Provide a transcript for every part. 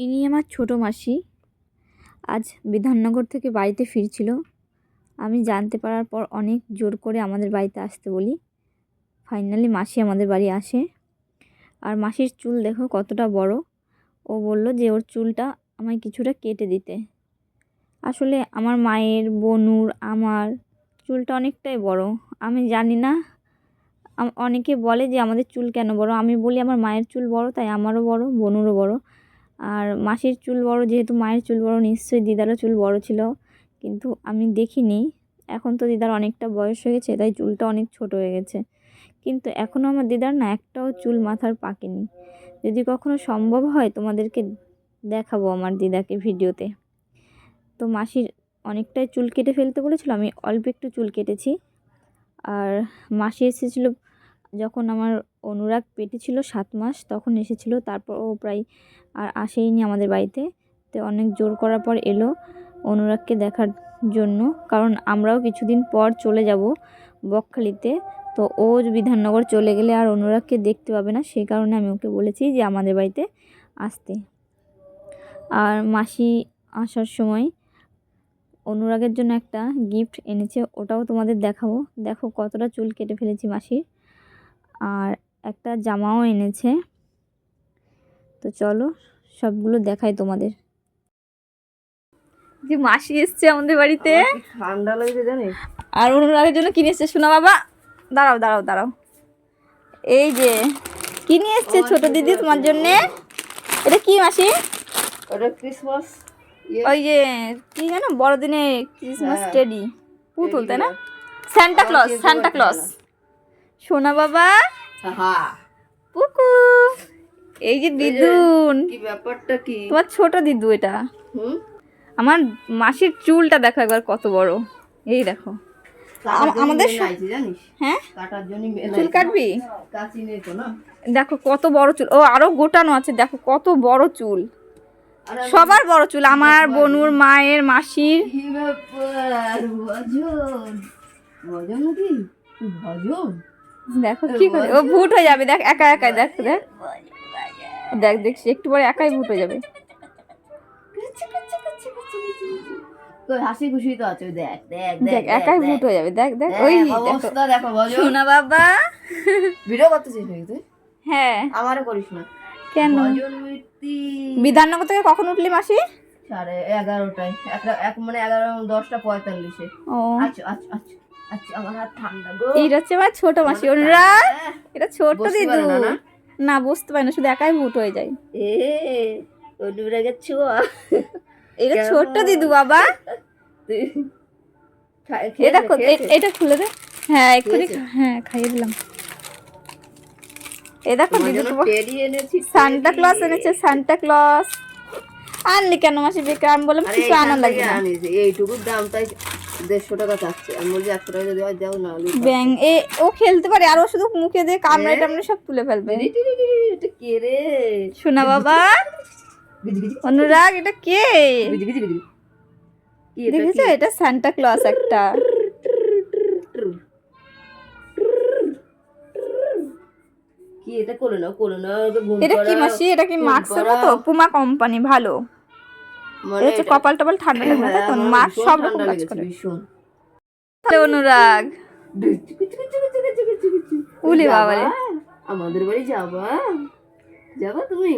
ইনি আমার ছোটো মাসি। আজ বিধাননগর থেকে বাড়িতে ফিরছিল। আমি জানতে পারার পর অনেক জোর করে আমাদের বাড়িতে আসতে বলি। ফাইনালি মাসি আমাদের বাড়ি আসে। আর মাসির চুল দেখো কতটা বড়। ও বলল যে ওর চুলটা আমায় কিছুটা কেটে দিতে। আসলে আমার মায়ের, বনুর, আমার চুলটা অনেকটাই বড়। আমি জানি না। অনেকে বলে যে আমাদের চুল কেন বড়? আমি বলি আমার মায়ের চুল বড়, তাই আমারও বড়, বনুরও বড়। আর মাসির চুল বড়, যেহেতু মায়ের চুল বড়, নিশ্চয়ই দিদারও চুল বড় ছিল, কিন্তু আমি দেখিনি। এখন তো দিদার অনেকটা বয়স হয়ে গেছে, তাই চুলটা অনেক ছোট হয়ে গেছে। কিন্তু এখনও আমার দিদার না একটাও চুল মাথার পাকেনি যদি কখনো সম্ভব হয়, তোমাদেরকে দেখাবো আমার দিদাকে ভিডিওতে। তো মাসির অনেকটাই চুল কেটে ফেলতে বলেছিল, আমি অল্প একটু চুল কেটেছি। আর মাসি এসেছিল, যখন আমার অনুরাগ পেটে ছিল সাত মাস, তখন এসেছিল, তারপর ও প্রায় আর আসেইনি আমাদের বাড়িতে। তো অনেক জোর করার পর এলো অনুরাগকে দেখার জন্য। কারণ আমরাও কিছুদিন পর চলে যাব বকখালিতে। তো ও বিধাননগর চলে গেলে আর অনুরাগকে দেখতে পাবে না, সেই কারণে আমি ওকে বলেছি যে আমাদের বাড়িতে আসতে। আর মাসি আসার সময় অনুরাগের জন্য একটা গিফট এনেছে, ওটাও তোমাদের দেখাবো। দেখো কতটা চুল কেটে ফেলেছি মাসির। আর একটা জামাও এনেছে। তো চলো সবগুলো দেখাই তোমাদের। যে মাসি এসছে আমাদের বাড়িতে। ঠান্ডা লাগছে জানিস? আর অনুরাগের জন্য কিনে এসছে শোনা বাবা? দাঁড়াও দাঁড়াও দাঁড়াও। এই যে কি নিয়ে এসছে ছোট দিদি তোমার জন্যে? এটা কি মাসি? ওটা ক্রিসমাস ওই যে কি জানো বড়দিনে ক্রিসমাস হ্যাঁ। টেডি পুতুল তাই না। সান্টা ক্লস সান্টা ক্লস সোনা বাবা। হ্যাঁ। পুকু। এই যে দিদুন। কি ব্যাপারটা কি? তোমার ছোট দিদু এটা। হুম? আমার মাসির চুলটা দেখো একবার কত বড়। এই দেখো। আমাদের হ্যাঁ? চুল কাটবি? দেখো কত বড় চুল। ও আরও গোটানো আছে দেখো কত বড় চুল। সবার বড় চুল আমার বনুর মায়ের মাসির। দেখো কি করে ও ভুট হয়ে যাবে। দেখ একা একাই দেখ দেখ। দেখ দেখছি একটু পরে একাই ভুট হয়ে যাবে। হাসি খুশি তো আছে দেখ দেখ দেখ একাই ভুট হয়ে যাবে। দেখ দেখ ওই দেখো অবস্থা দেখো ভজন সোনা বাবা। ভিডিও করতেছিস নাকি তুই? হ্যাঁ। আমারও করিস না। কেন? বিধাননগর থেকে কখন উঠলি মাসি? সাড়ে এগারোটায়। এক মানে এগারো দশটা পঁয়তাল্লিশে। ও। আচ্ছা আচ্ছা আচ্ছা আচ্ছা আমার হাত ঠান্ডা গো। এইটা হচ্ছে আমার ছোট মাসি অনুরাগ। হ্যাঁ, এটা ছোট দিদু। পারে না, বুঝতে পারি না শুধু একাই ভুট হয়ে যায়। এ ছোঁয়া। এটা ছোট্ট দিদু বাবা? এটা খুলে দে। হ্যাঁ এক্ষুনি হ্যাঁ খাইয়ে দিলাম। এ দেখো দিদু সান্টা ক্লস এনেছে সান্টা ক্লস। আনলি কেন মাসি বেকার আমি বললাম কিছু আনা লাগবে এইটুকুর দাম তাই দেড়শো টাকা চাচ্ছে। আমি বলছি একশো টাকা যদি হয় দাও না ব্যাং এ ও খেলতে পারে আর ও শুধু মুখে দিয়ে কামড়ে টামড়ে সব তুলে ফেলবে। এটা কে রে? শোনা বাবা। অনুরাগ এটা কে? দেখেছ? এটা সান্টা ক্লস একটা। কি এটা কি মাসি? এটা কি ঘুম মাস্কের মতো? পুমা কোম্পানি ভালো। হচ্ছে কপাল টপাল ঠান্ডা লাগবে না, তাই তো? হ্যাঁ, ভীষণ সব রকম কাজ করে। তাহলে অনুরাগ। উলি বাবা রে। আমাদের বাড়ি যাবা? যাবা তুমি?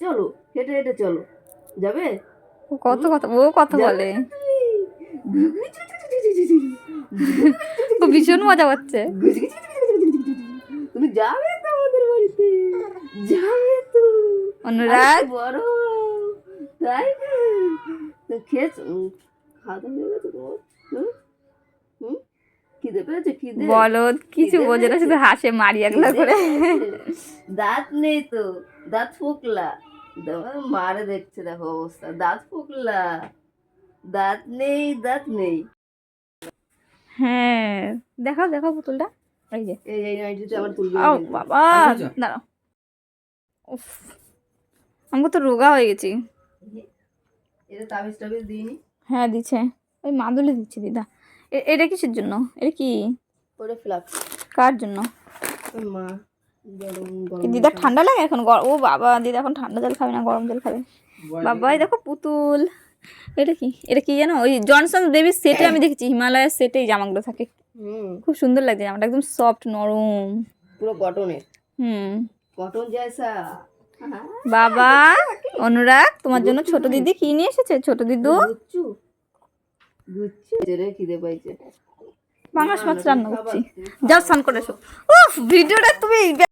চলো হেঁটে হেঁটে চলো। যাবে? কত কথা ও কথা বলে। ও ভীষণ মজা হচ্ছে তুমি যাবে তো আমাদের বাড়িতে? যাবে তো। অনুরাগ? বড় তাই খেয়েছ খাওয়া দাওয়া হয়ে গেছে তোমার হুম? হুম? খিদে পেয়েছে খিদে বলো কিছু বোঝে না শুধু হাসে মারি একলা করে দাঁত নেই তো দাঁত ফুকলা মারে দেখছে দেখো অবস্থা দাঁত ফুকলা দাঁত নেই দাঁত নেই হ্যাঁ দেখাও দেখাও পুতুলটা এই যে এই এই নাইটিটা আবার তুলবে ও বাবা দাঁড়াও উফ আমাকে তো রোগা হয়ে গেছি এটা তাবিজ টাবিজ দিইনি। হ্যাঁ দিচ্ছে। ওই মাদুলি দিচ্ছে দিদা। এ- এটা কিসের জন্য? এটা কি? পরে ফ্লাক্স। কার জন্য? মা গরম গরম দিদা ঠান্ডা লাগে এখন? গর- ও বাবা দিদা এখন ঠান্ডা জল খাবে না গরম জল খাবে। বাবাই দেখো পুতুল। এটা কি? এটা কি জানো ওই জনসন বেবির সেটে আমি দেখেছি। হিমালয়ের সেটে এই জামাগুলো থাকে। খুব সুন্দর লাগছে জামাটা একদম সফট নরম। পুরো কটনের হুম। কটন জয়সা বাবা, অনুরাগ, তোমার জন্য ছোট দিদি কি নিয়ে এসেছে? ছোট দিদু? পাঙাশ মাছ রান্না করছি। যাও স্নান করে এসো। উফ, ভিডিওটা তুমি